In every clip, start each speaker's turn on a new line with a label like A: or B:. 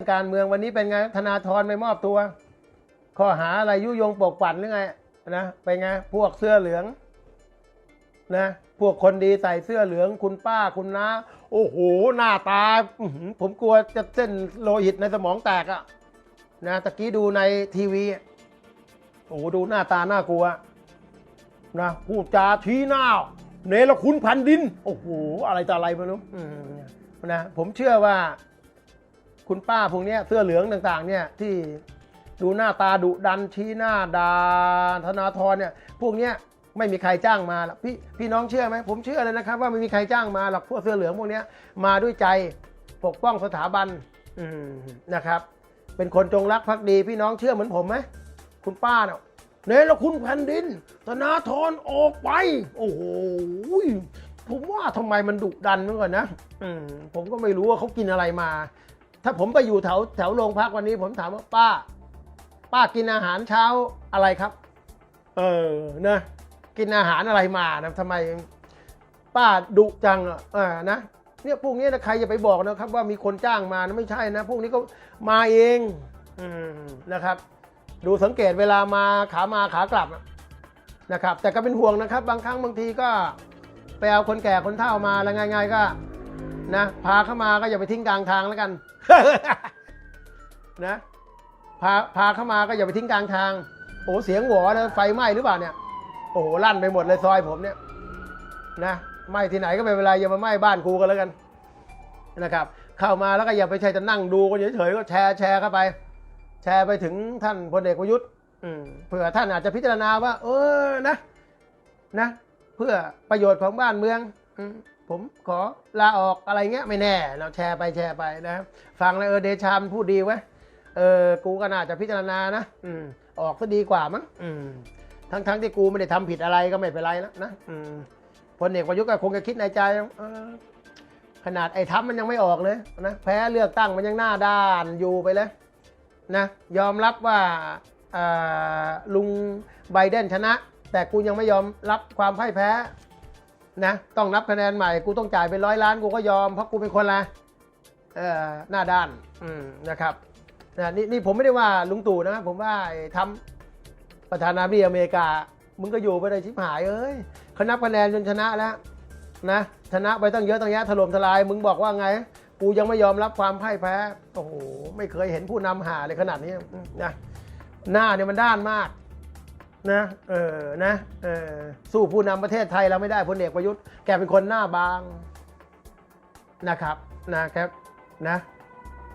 A: การเมืองวันนี้เป็นไงธนาธรไม่มอบตัว ข้อหาอะไรยุยงปกปั่นหรือไงนะเป็นไงพวกเสื้อเหลืองนะพวกคนดีใส่เสื้อเหลืองคุณป้าคุณน้าโอ้โหหน้าตาผมกลัวจะเส้นโลหิตในสมองแตกอะนะตะกี้ดูในทีวีโอ้ดูหน้าตาน่ากลัวนะพูดจาชี้หน้าเนรคุณพันดิน โอ้โหอะไรต่ออะไรไม่รู้มนะผมเชื่อว่า คุณป้าพวกนี้เสื้อเหลืองต่างๆเนี่ยที่ดูหน้าตาดุดันชี้หน้าดาธนาธรเนี่ยพวกเนี้ยไม่มีใครจ้างมาหรอกพี่พี่น้องเชื่อไหมผมเชื่อเลยนะครับ ว่าไม่มีใครจ้างมาหรอกพวกเสื้อเหลืองพวกเนี้ยมาด้วยใจปกป้องสถาบันนะครับ เป็นคนจงรักภักดี พี่น้องเชื่อเหมือนผมไหมคุณป้าเนาะเนรคุณแผ่นดินธนาธรออกไป โอ้โหผมว่าทำไมมันดุดันเหมือนกันนะมผมก็ไม่รู้ว่าเขากินอะไรมา ถ้าผมไปอยู่แถวแถวโรงพักวันนี้ ผมถามว่าป้า ป้ากินอาหารเช้าอะไรครับ เออนะกินอาหารอะไรมานะทำไม ป้าดุจังอะเออนะเนี่ยพวกนี้นะใครอย่าไปบอกนะครับว่ามีคนจ้างมานะไม่ใช่นะ พวกนี้ก็มาเองอืมนะครับ ดูสังเกตเวลามาขามาขากลับอะนะครับ แต่ก็เป็นห่วงนะครับ บางครั้งบางทีก็ไปเอาคนแก่คนเฒ่ามาแล้วไงๆก็ นะพาเข้ามาก็อย่าไปทิ้งกลางทางแล้วกันนะพาพาเข้ามาก็อย่าไปทิ้งกลางทางโอ้เสียงหวอนะไฟไหม้หรือเปล่าเนี่ยโอ้โหลั่นไปหมดเลยซอยผมเนี่ยนะไหม้ที่ไหนก็ไม่เป็นไรอย่ามาไหม้บ้านกูกันแล้วกันนะครับ เข้ามาแล้วก็อย่าไปใช่จะนั่งดูกันเฉยๆก็แชร์แชร์เข้าไป แชร์ไปถึงท่านพลเอกประยุทธ์อืมเผื่อท่านอาจจะพิจารณาว่า เออนะนะ เพื่อประโยชน์ของบ้านเมืองอืม ผมขอลาออกอะไรเงี้ยไม่แน่ เราแชร์ไปแชร์ไปนะฟังแล้วเออเดชามพูดดีไว้เออกูก็น่าจะพิจารณานะอืมออกก็ดีกว่ามั้งอืมทั้งทั้งที่กูไม่ได้ทำผิดอะไรก็ไม่เป็นไรแล้วนะอืมพลเอกประยุทธ์ก็คงจะคิดในใจเออขนาดไอ้ทัพมันยังไม่ออกเลยนะแพ้เลือกตั้งมันยังหน้าด้านอยู่ไปเลยนะยอมรับว่าอ่าลุงไบเดนชนะ แต่กูยังไม่ยอมรับความพ่ายแพ้ นะต้องนับคะแนนใหม่กูต้องจ่ายเป็นร้อยล้านกูก็ยอมเพราะกูเป็นคนละเออหน้าด้านนะครับนะนี่นี่ผมไม่ได้ว่าลุงตู่นะผมว่าไอ้ทำประธานาธิบดีอเมริกา มึงก็อยู่ไปได้ชิบหายเอ้ยเขานับคะแนนจนชนะแล้วนะชนะไปตั้งเยอะตั้งแยะถล่มทลาย มึงบอกว่าไง กูยังไม่ยอมรับความพ่ายแพ้โอ้โหไม่เคยเห็นผู้นำหาเลยขนาดนี้นะหน้าเนี่ยมันด้านมาก นะเออนะเออสู้ผู้นำประเทศไทยเราไม่ได้พลเอกประยุทธ์แกเป็นคนหน้าบางนะครับนะครับนะ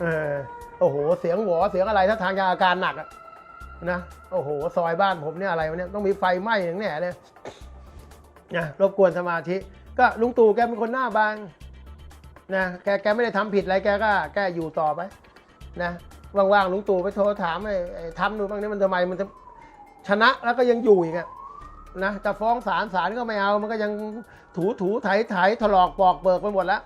A: เออโอ้โห เสียงหวอเสียงอะไรถ้าทางจะอาการหนักอะนะโอ้โห ซอยบ้านผมเนี่ยอะไรวะเนี่ยต้องมีไฟไหม้อย่างแน่เลยนะรบกวนสมาธิ ก็ลุงตู่แกเป็นคนหน้าบางนะแกแกไม่ได้ทำผิดอะไรแกก็แกอยู่ต่อไปนะว่างๆลุงตู่ไปโทรถามไอ้ไอ้ทำดูบ้างนี่มันทำไมมันจะ ชนะแล้วก็ยังอยู่อีกอะนะจะฟ้องศาลศาลก็ไม่เอา มันก็ยังถูถูไถไถถลอกปอกเปิกไปหมดแล้ว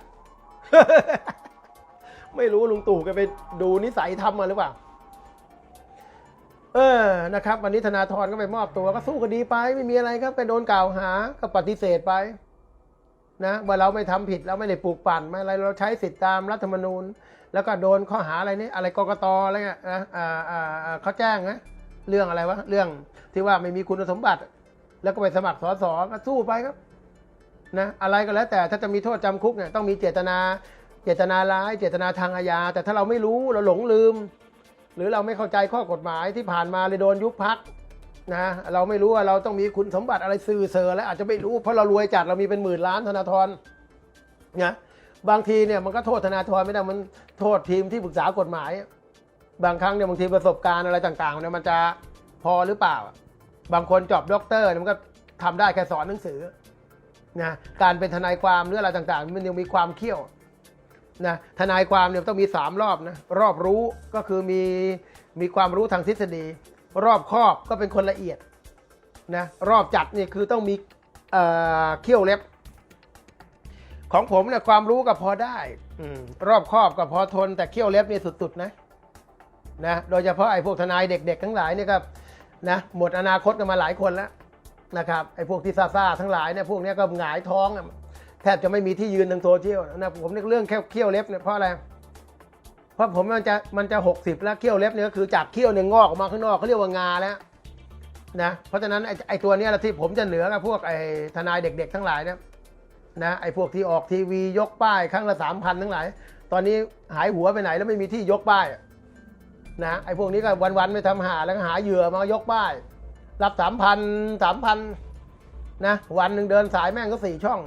A: ไม่รู้ลุงตู่แกไปดูนิสัยทำมาหรือเปล่า เออนะครับ วันนี้ธนาธรก็ไปมอบตัวก็สู้คดีไป ไม่มีอะไรครับไปโดนกล่าวหาก็ปฏิเสธไป นะว่าเราไม่ทำผิดเราไม่ได้ปลูกปั่นไม่อะไรเราใช้สิทธิตามรัฐธรรมนูญ แล้วก็โดนข้อหาอะไรนี่อะไรกกตอะไรเงี้ยนะอ่าอ่าอ่าเขาแจ้งนะ เรื่องอะไรวะ เรื่องที่ว่าไม่มีคุณสมบัติ แล้วก็ไปสมัครสอสอก็สู้ไปครับนะอะไรก็แล้วแต่ถ้าจะมีโทษจำคุกเนี่ยต้องมีเจตนา เจตนาร้าย เจตนาทางอาญา แต่ถ้าเราไม่รู้เราหลงลืม หรือเราไม่เข้าใจข้อกฎหมายที่ผ่านมาเลยโดนยุบพักนะเราไม่รู้ว่าเราต้องมีคุณสมบัติอะไรสื่อเซอร์แล้วอาจจะไม่รู้เพราะเรารวยจัดเรามีเป็นหมื่นล้านธนาธรนะบางทีเนี่ยมันก็โทษธนาธรไม่ได้มันโทษทีมที่ปรึกษากฎหมาย บางครั้งเนี่ยบางทีประสบการณ์อะไรต่างๆเนี่ยมันจะพอหรือเปล่า บางคนจบด็อกเตอร์เนี่ยมันก็ทำได้แค่สอนหนังสือนะการเป็นทนายความหรืออะไรต่างๆ มันยังมีความเขี้ยวนะทนายความเนี่ยต้องมีสามรอบนะรอบรู้ก็คือมีมีความรู้ทางทฤษฎี รอบครอบก็เป็นคนละเอียดนะรอบจัดนี่คือต้องมีเเขี้ยวเล็บ ของผมเนี่ยความรู้ก็พอได้อรอบครอบก็พอทนแต่เขี้ยวเล็บนี่สุดๆนะ นะโดยเฉพาะไอ้พวกทนายเด็กๆ ทั้งหลายเนี่ยก็นะหมดอนาคตกันมาหลายคนแล้วนะครับไอ้พวกที่ซ่าทั้งหลายเนี่ยพวกนี้ก็หงายท้องแทบจะไม่มีที่ยืนทางโซเชียลนะผมเรื่องแค่เขี้ยวเล็บเนี่ยเพราะอะไรเพราะผมมันจะมันจะหกสิบแล้วเขี้ยวเล็บเนี่ยก็คือจากเขี้ยวเนี่ยงอกออกมาข้างนอกเขาเรียกว่างาแล้วนะเพราะฉะนั้นไอ้ไอตัวเนี้ยแหละที่ผมจะเหนือกับพวกไอ้ทนายเด็ก ๆ ทั้งหลายนี่ยนะไอ้พวกที่ออกทีวียกป้ายครั้งละสามพันทั้งหลาย ตอนนี้หายหัวไปไหนแล้วไม่มีที่ยกป้ายอะ นะไอ้พวกนี้ก็วันๆไม่ทำหาแล้วก็หาเหยื่อมายกป้าย รับสามพันสามพันนะวันหนึ่งเดินสายแม่งก็สี่ช่อง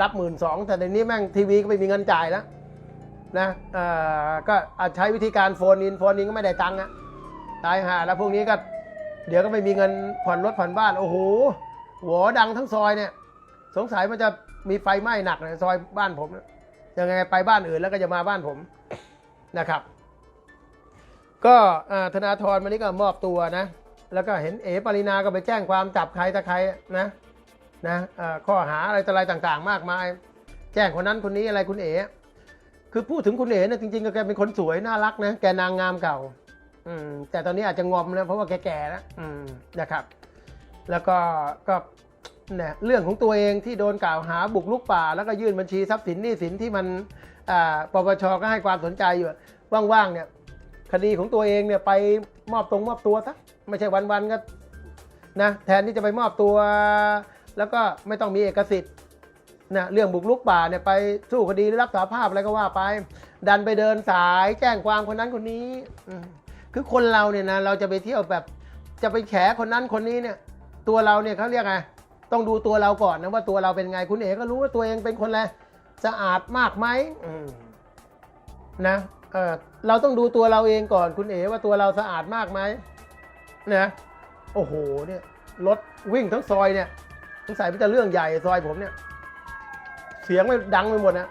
A: รับหมื่นสองแต่ในนี้แม่งทีวีก็ไม่มีเงินจ่ายแล้วนะอ่อก็อาจใช้วิธีการโฟนอินโฟนอินก็ไม่ได้ตังค์อะตายหาแล้วพวกนี้ก็เดี๋ยวก็ไม่มีเงินผ่อนรถผ่อนบ้านโอ้โหหัวดังทั้งซอยเนี่ย สงสัยมันจะมีไฟไหม้หนักในซอยบ้านผมยยังไงไปบ้านอื่นแล้วก็จะมาบ้านผมนะครับ ก็ธนาธรวันนี้ก็มอบตัวนะ แล้วก็เห็นเอ๋ปรินาก็ไปแจ้งความจับใครตะใครนะนะข้อหาอะไรต่ออะไรต่างๆ มากมาย แจ้งคนนั้นคนนี้อะไรคุณเอ๋คือพูดถึงคุณเอ๋เนี่ยจริงๆก็แกเป็นคนสวยน่ารักนะแกนางงามเก่า อืมแต่ตอนนี้อาจจะงอมแล้วเพราะว่าแกแก่แล้วอืมนะครับ แล้วก็ก็เนี่ยเรื่องของตัวเองที่โดนกล่าวหาบุกลุกป่า แล้วก็ยื่นบัญชีทรัพย์สินหนี้สินที่มันอ่าปปชก็ให้ความสนใจอยู่ว่างๆเนี่ย คดีของตัวเองเนี่ยไปมอบตรงมอบตัวซะไม่ใช่วันๆก็นะแทนที่จะไปมอบตัว แล้วก็ไม่ต้องมีเอกสิทธิ์นะเรื่องบุกลุกป่าเนี่ยไปสู้คดีรับสารภาพอะไรก็ว่าไป ดันไปเดินสายแจ้งความคนนั้นคนนี้คือคนเราเนี่ยนะเราจะไปเที่ยวแบบจะไปแฉคนนั้นคนนี้เนี่ยตัวเราเนี่ยเขาเรียกไงต้องดูตัวเราก่อนนะว่าตัวเราเป็นไงคุณเอ๋ก็รู้ว่าตัวเองเป็นคนอะไรสะอาดมากไหมมนะ เราต้องดูตัวเราเองก่อนคุณเอ๋ว่าตัวเราสะอาดมากไหมนะโอ้โหเนี่ยรถวิ่งทั้งซอยเนี่ยสงสัยมันจะเรื่องใหญ่ซอยผมเนี่ย เสียงไม่ดังไปหมดนะ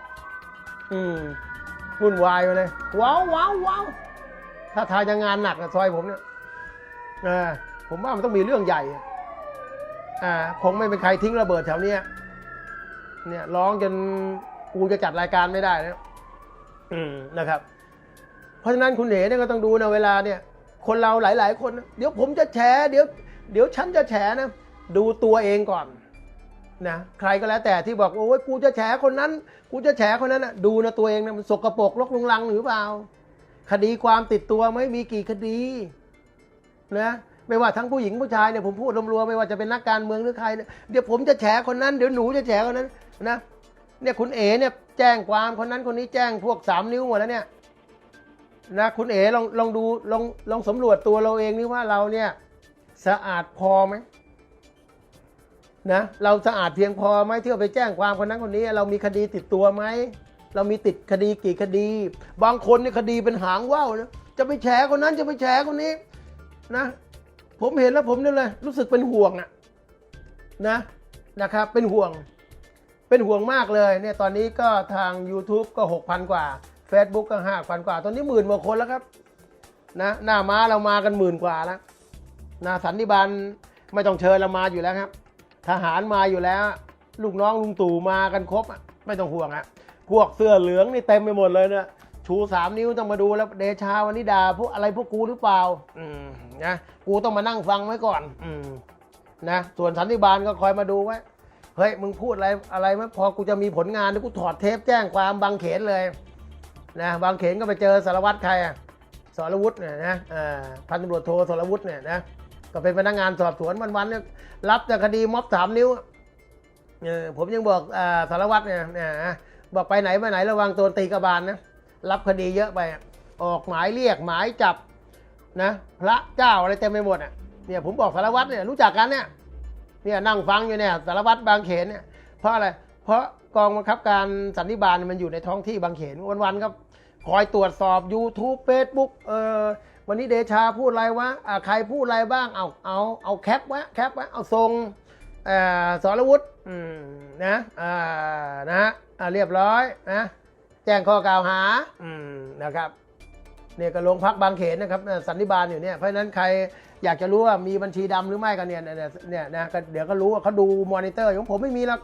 A: อืมวุ่นวายไปเลยว้าวว้าวว้าวถ้าทายจะงานหนักอะซอยผมเนี่ยอ่าผมว่ามันต้องมีเรื่องใหญ่อ่าคงไม่เป็นใครทิ้งระเบิดแถวเนี้ยเนี่ยร้องจนกูจะจัดรายการไม่ได้แล้วอืมนะครับ เพราะฉะนั้นคุณเหเนี่ยก็ต้องดูนะเวลาเนี่ยคนเราหลาย ๆ คนนะเดี๋ยวผมจะแฉเดี๋ยวเดี๋ยวฉันจะแฉนะดูตัวเองก่อนนะใครก็แล้วแต่ที่บอกโอ้ยกูจะแฉคนนั้น กูจะแฉคนนั้นนะดูนะตัวเองนะมันสกรปรกลกลุงลังหรือเปล่า คดีความติดตัวไหม่มีกี่คดีนะไม่ว่าทั้งผู้หญิงผู้ชายเนี่ยผมพูดรวมๆไม่ว่าจะเป็นนักการเมืองหรือใครเนี่ยเดี๋ยวผมจะแฉคนนั้นเดี๋ยวหนูจะแฉคนนั้นนะเนี่ยคุณเอ๋เนี่ยแจ้งความคนนั้นคนนี้แจ้งพวกสามนิ้วหมดแล้วเนี่ย นะคุณเอ๋ลองลองดูลองลองสำรวจตัวเราเองนี่ว่าเราเนี่ยสะอาดพอไหมนะเราสะอาดเพียงพอไหมที่เราไปแจ้งความคนนั้นคนนี้ เรามีคดีติดตัวไหมเรามีติดคดีกี่คดี บางคนเนี่ยคดีเป็นหางว่าวนะจะไปแฉคนนั้นจะไปแฉคนนี้นะ ผมเห็นแล้วผมนี่เลยรู้สึกเป็นห่วงอะนะนะครับเป็นห่วง เป็นห่วงมากเลยเนี่ยตอนนี้ก็ทาง YouTube ก็ 6,000 กว่า Facebook ก็5,000กว่า ตอนนี้หมื่นกว่าคนแล้วครับ นะ หน้าม้าเรามากันหมื่นกว่าแล้วนะสันนิบาลไม่ต้องเชิญเรามาอยู่แล้วครับ ทหารมาอยู่แล้ว ลูกน้องลุงตู่มากันครบอะไม่ต้องห่วงอะพวกเสื้อเหลืองนี่เต็มไปหมดเลยเนี่ยชูสามนิ้วต้องมาดูแล้วเดชาวันนี้ดาพวกอะไรพวกกูหรือเปล่า อืมนะกูต้องมานั่งฟังไว้ก่อน อืมนะส่วนสันติบาลก็คอยมาดูไว้เฮ้ยมึงพูดอะไรอะไรไหมพอกูจะมีผลงานเดี๋ยวกูถอดเทปแจ้งความบางเขนเลย นะบางเขนก็ไปเจอสารวัตรใครอะสรวุฒิเนี่ยนะอ่อพันตำรวจโทสารวุฒิเนี่ยนะก็เป็นพนักงานสอบสวนวันๆเนี่ยรับแต่คดีม็อบสามนิ้วเออผมยังบอกอาสารวัตรเนี่ยเนี่ยนะบอกไปไหนมาไหนระวังโดนตีกระบาลนะรับคดีเยอะไปอออกหมายเรียกหมายจับนะพระเจ้าอะไรเต็มไปหมดอะเนี่ยผมบอกสารวัตรเนี่ยรู้จักกันเนี่ยเนี่ยนั่งฟังอยู่เนี่ยสารวัตรบางเขนเนี่ยเพราะอะไรเพราะกองบังคับการสันนิบาลมันอยู่ในท้องที่บางเขนวันๆก็ คอยตรวจสอบ YouTube Facebook เออวันนี้เดชาพูดอะไรวะอ่าใครพูดอะไรบ้าง เอาเอาเอาแคปไว้แคปไว้เอาทรงเอ่อสรวุฒินะอ่านะเรียบร้อยนะ แจ้งข้อกล่าวหาอืมนะครับเนี่ยก็โรงพักบางเขนนะครับสันนิบาลอยู่เนี่ยเพราะฉะนั้นใครอยากจะรู้ว่ามีบัญชีดำหรือไม่กันเนี่ยเนี่ยเนี่ยนะเดี๋ยวก็รู้ว่าเขาดูมอนิเตอร์ของผมไม่มีหรอก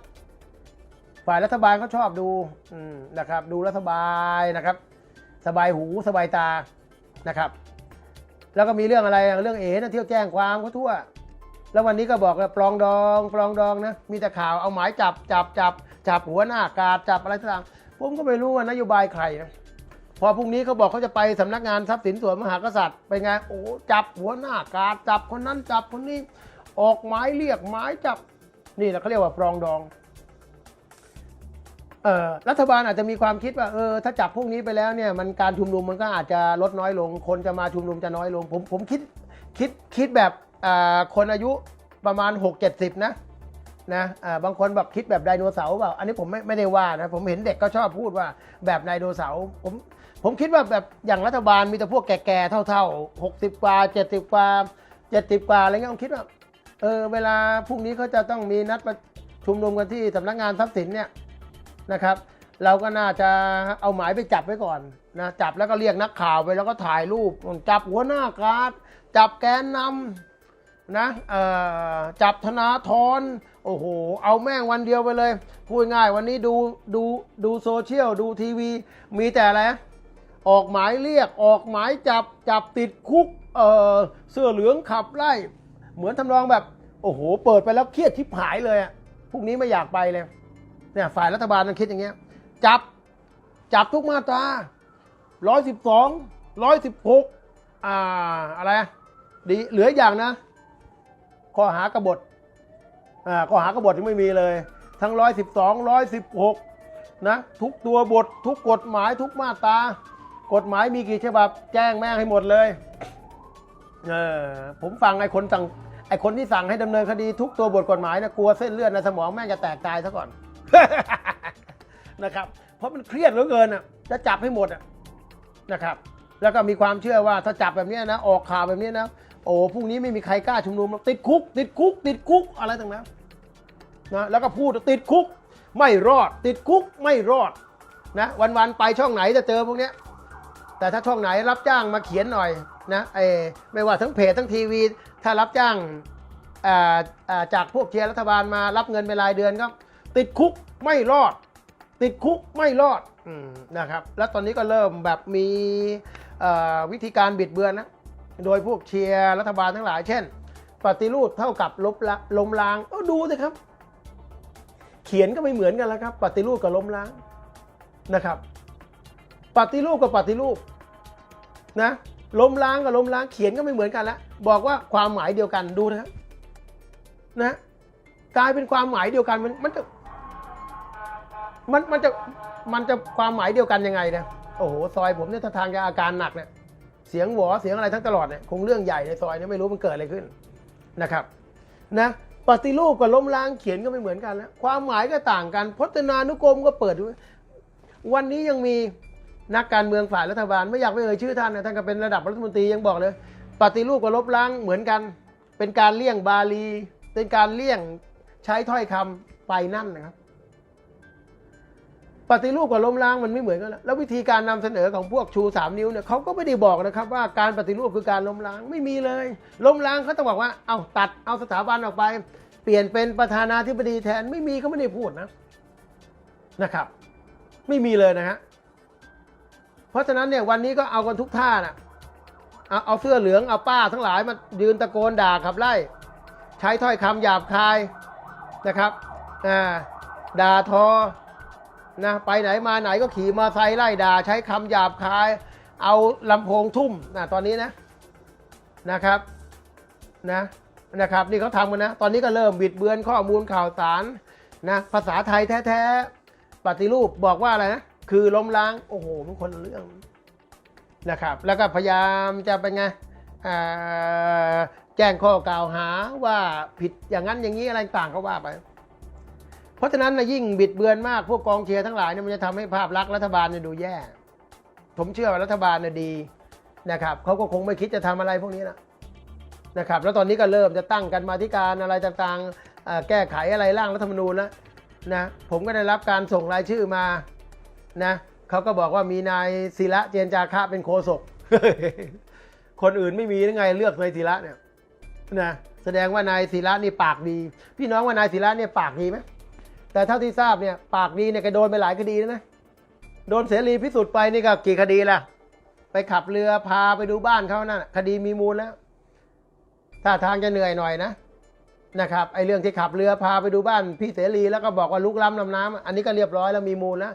A: ฝ่ายรัฐบาลเขาชอบดูอืมนะครับ ดูรัฐบาลนะครับ สบายหูสบายตานะครับ แล้วก็มีเรื่องอะไรเรื่องเอ๋นะเที่ยวแจ้งความเขาทั่ว แล้ววันนี้ก็บอกว่าปลองดองปลองดองนะมีแต่ข่าวเอาหมายจับจับจับจับหัวหน้ากาดจับอะไรต่างๆผมก็ไม่รู้ว่านโยบายใครนะพอพรุ่งนี้เขาบอกเขาจะไปสำนักงานทรัพย์สินส่วนมหากษัตริย์ไปไงโอ้จับหัวหน้าการจับคนนั้นจับคนนี้ ออกหมายเรียกหมายจับนี่แหละเขาเรียกว่าปรองดอง รัฐบาลอาจจะมีความคิดว่าเออถ้าจับพวกนี้ไปแล้วเนี่ยมันการชุมนุมมันก็อาจจะลดน้อยลง คนจะมาชุมนุมจะน้อยลง ผมผมคิดคิดคิดแบบคนอายุประมาณ 6 70 นะนะบางคนแบบคิดแบบไดโนเสาร์เปล่าอันนี้ผมไม่ไม่ได้ว่านะผมเห็นเด็กก็ชอบพูดว่าแบบไดโนเสาร์ผมผมคิดว่าแบบอย่างรัฐบาลมีแต่พวกแก่ๆเท่าๆ 60 กว่า 70 กว่า 70 กว่าอะไรเงี้ยผมคิดว่าเออเวลาพรุ่งนี้เขาจะต้องมีนัดประชุมนุมกันที่สำนักงานทรัพย์สินเนี่ย นะครับ เราก็น่าจะเอาหมายไปจับไว้ก่อนนะจับแล้วก็เรียกนักข่าวไปแล้วก็ถ่ายรูป จับหัวหน้าการดจับแกนนำนะจับธนาธรโอ้โห เอาแม่งวันเดียวไปเลย พูดง่ายวันนี้ดูดูดูโซเชียลดูทีวี มีแต่อะไรออกหมายเรียกออกหมายจับจับติดคุกเออเสื้อเหลืองขับไล่ เหมือนทำนองแบบ โอ้โห เปิดไปแล้วเครียดทิพหายเลยอะพรุ่งนี้ไม่อยากไปเลย เนี่ยฝ่ายรัฐบาลมันคิดอย่างเงี้ย จับ จับทุกมาตราร้อยสิบสองร้อยสิบหกอ่าอะไรดีเหลืออย่างนะ ข้อหากบฏอ่าข้อหากบฏยังไม่มีเลย ทั้งร้อยสิบสองร้อยสิบหกนะทุกตัวบททุกกฎหมายทุกมาตรากฎหมายมีกี่ฉบับแจ้งแม่งให้หมดเลยเออผมฟังไอ้คนสั่งไอ้คนที่สั่งให้ดำเนินคดีทุกตัวบทกฎหมายนะกลัวเส้นเลือดในสมองแม่งจะแตกตายซะก่อน นะครับ เพราะมันเครียดเหลือเกินอะ จะจับให้หมดอะนะครับ แล้วก็มีความเชื่อว่าถ้าจับแบบนี้นะ ออกข่าวแบบนี้นะ โอ้พรุ่งนี้ไม่มีใครกล้าชุมนุมหรอกติดคุก ติดคุก ติดคุกอะไรต่างๆนนะแล้วก็พูดติดคุก ไม่รอด ติดคุกไม่รอดนะวันๆไปช่องไหนจะเจอพวกเนี้ยแต่ถ้าช่องไหนรับจ้างมาเขียนหน่อยนะเออไม่ว่าทั้งเพจทั้งทีวี ถ้ารับจ้างจากพวกเชียร์รัฐบาลมารับเงินเป็นรายเดือนก็ ติดคุกไม่รอด ติดคุกไม่รอดอนะครับ แล้วตอนนี้ก็เริ่มแบบมีวิธีการบิดเบือนนะ โดยพวกเชียร์รัฐบาลทั้งหลาย เช่น ปฏิรูปเท่ากับลบละล้มล้างก็ดูสิครับ เขียนก็ไม่เหมือนกันแล้วครับ ปฏิรูปกับล้มล้างนะครับ ปฏิรูปกับปฏิรูปนะล้มล้างกับล้มล้างเขียนก็ไม่เหมือนกันละบอกว่าความหมายเดียวกันดูนะครับนะกลายเป็นความหมายเดียวกันมันมันจะ มันมันจะมันจะความหมายเดียวกันยังไงนะโอ้โหซอยผมเนี่ยถ้าทางจะอาการหนักเนี่ยเสียงหวอเสียงอะไรทั้งตลอดเนี่ยคงเรื่องใหญ่ในซอยเนี่ยไม่รู้มันเกิดอะไรขึ้นนะครับนะปฏิรูปกับล้มล้างเขียนก็ไม่เหมือนกันแล้วความหมายก็ต่างกันพจนานุกรมก็เปิด วันนี้ยังมีนักการเมืองฝ่ายรัฐบาล ไม่อยากไปเอ่ยชื่อท่านนะท่านก็เป็นระดับรัฐมนตรียังบอกเลย ปฏิรูปกับลบล้างเหมือนกัน เป็นการเลี่ยงบาลี เป็นการเลี่ยงใช้ถ้อยคำไปนั่นนะครับ ปฏิรูปกับล้มล้างมันไม่เหมือนกันแล้วแล้ววิธีการนำเสนอของพวกชูสามนิ้วเนี่ยเขาก็ไม่ได้บอกนะครับว่าการปฏิรูปคือการล้มล้างไม่มีเลย ล้มล้างเขาต้องบอกว่าเอาตัดเอาสถาบันออกไป เปลี่ยนเป็นประธานาธิบดีแทนไม่มีเขาไม่ได้พูดนะนะครับ ไม่มีเลยนะฮะเพราะฉะนั้นเนี่ยวันนี้ก็เอากันทุกท่านะเอาเอาเสื้อเหลืองเอาป้าทั้งหลายมายืนตะโกนด่าขับไล่ ใช้ถ้อยคำหยาบคายนะครับอ่าด่าทอ นะไปไหนมาไหนก็ขี่มอเตอร์ไซค์ไล่ด่าใช้คำหยาบคาย เอาลำโพงทุ่มนะตอนนี้นะนะครับนะนะครับนี่เขาทำกันนะ ตอนนี้ก็เริ่มบิดเบือนข้อมูลข่าวสารนะภาษาไทยแท้ๆปฏิรูปบอกว่าอะไรนะคือล้มล้างโอ้โหมันคนเรื่องนะครับ แล้วก็พยายามจะเป็นไงแจ้งข้อกล่าวหาว่าผิดอย่างนั้นอย่างนี้อะไรต่างก็ว่าไป เพราะฉะนั้นนะยิ่งบิดเบือนมากพวกกองเชียร์ทั้งหลายเนี่ยมันจะทำให้ภาพลักษณ์รัฐบาลเนี่ยดูแย่ ผมเชื่อว่ารัฐบาลเนี่ยดีนะครับเขาก็คงไม่คิดจะทำอะไรพวกนี้นะนะครับแล้วตอนนี้ก็เริ่มจะตั้งกันมาธิการอะไรต่างๆ แก้ไขอะไรร่างรัฐธรรมนูญแล้วนะผมก็ได้รับการส่งรายชื่อมานะเขาก็บอกว่ามีนายศิระเจนจาคะเป็นโคศกคนอื่นไม่มียังไงเลือกนายศิระเนี่ยนะแสดงว่านายศิระนี่ปากดี พี่น้องว่านายศิระเนี่ยปากดีไหม แต่เท่าที่ทราบเนี่ยปากดีเนี่ยแกโดนไปหลายคดีแล้วนะ โดนเสรีพิสุทธิ์ไปนี่ก็กี่คดีล่ะ ไปขับเรือพาไปดูบ้านเขานั่นน่ะคดีมีมูลแล้วถ้าทางจะเหนื่อยหน่อยนะนะครับไอเรื่องที่ขับเรือพาไปดูบ้านพี่เสรีแล้วก็บอกว่าลุกล้ำลำน้ำอันนี้ก็เรียบร้อยแล้วมีมูลแล้ว